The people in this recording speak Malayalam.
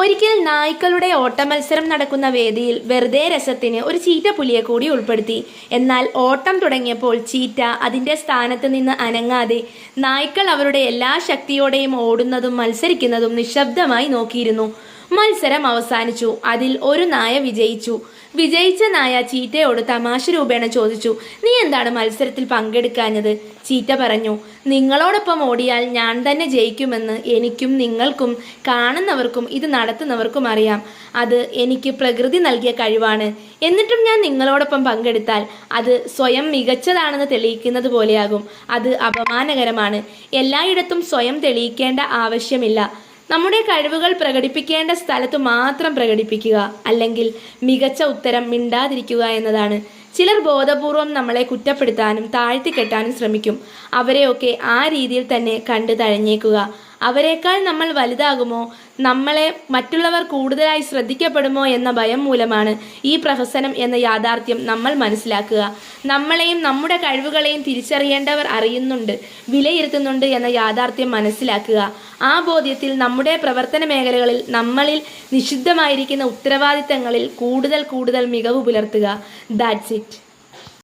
ഒരിക്കൽ നായ്ക്കളുടെ ഓട്ടമത്സരം നടക്കുന്ന വേദിയിൽ വെറുതെ രസത്തിന് ഒരു ചീറ്റ പുലിയെ കൂടി ഉൾപ്പെടുത്തി. എന്നാൽ ഓട്ടം തുടങ്ങിയപ്പോൾ ചീറ്റ അതിന്റെ സ്ഥാനത്ത് നിന്ന് അനങ്ങാതെ നായ്ക്കൾ അവരുടെ എല്ലാ ശക്തിയോടെയും ഓടുന്നതും മത്സരിക്കുന്നതും നിശബ്ദമായി നോക്കിയിരുന്നു. മത്സരം അവസാനിച്ചു. അതിൽ ഒരു നായ വിജയിച്ചു. വിജയിച്ച നായ ചീറ്റയോട് തമാശ രൂപേണ ചോദിച്ചു നീ എന്താണ് മത്സരത്തിൽ പങ്കെടുക്കാഞ്ഞത്? ചീറ്റ പറഞ്ഞു നിങ്ങളോടൊപ്പം ഓടിയാൽ ഞാൻ തന്നെ ജയിക്കുമെന്ന് എനിക്കും നിങ്ങൾക്കും കാണുന്നവർക്കും ഇത് നടത്തുന്നവർക്കും അറിയാം. അത് എനിക്ക് പ്രകൃതി നൽകിയ കഴിവാണ്. എന്നിട്ടും ഞാൻ നിങ്ങളോടൊപ്പം പങ്കെടുത്താൽ അത് സ്വയം മികച്ചതാണെന്ന് തെളിയിക്കുന്നത് പോലെയാകും. അത് അപമാനകരമാണ്. എല്ലായിടത്തും സ്വയം തെളിയിക്കേണ്ട ആവശ്യമില്ല. നമ്മുടെ കഴിവുകൾ പ്രകടിപ്പിക്കേണ്ട സ്ഥലത്ത് മാത്രം പ്രകടിപ്പിക്കുക അല്ലെങ്കിൽ മികച്ച ഉത്തരം മിണ്ടാതിരിക്കുക എന്നതാണ്. ചിലർ ബോധപൂർവം നമ്മളെ കുറ്റപ്പെടുത്താനും താഴ്ത്തിക്കെട്ടാനും ശ്രമിക്കും. അവരെയൊക്കെ ആ രീതിയിൽ തന്നെ കണ്ടു തഴഞ്ഞേക്കുക. അവരെക്കാൾ നമ്മൾ വലുതാകുമോ? നമ്മളെ മറ്റുള്ളവർ കൂടുതലായി ശ്രദ്ധിക്കപ്പെടുമോ എന്ന ഭയം മൂലമാണ് ഈ പ്രഹസനം എന്ന യാഥാർത്ഥ്യം നമ്മൾ മനസ്സിലാക്കുക. നമ്മളെയും നമ്മുടെ കഴിവുകളെയും തിരിച്ചറിയേണ്ടവർ അറിയുന്നുണ്ട് വിലയിരുത്തുന്നുണ്ട് എന്ന യാഥാർത്ഥ്യം മനസ്സിലാക്കുക. ആ ബോധ്യത്തിൽ നമ്മുടെ പ്രവർത്തന മേഖലകളിൽ നമ്മളിൽ നിഷിദ്ധമായിരിക്കുന്ന ഉത്തരവാദിത്തങ്ങളിൽ കൂടുതൽ കൂടുതൽ മികവ് പുലർത്തുക. That's it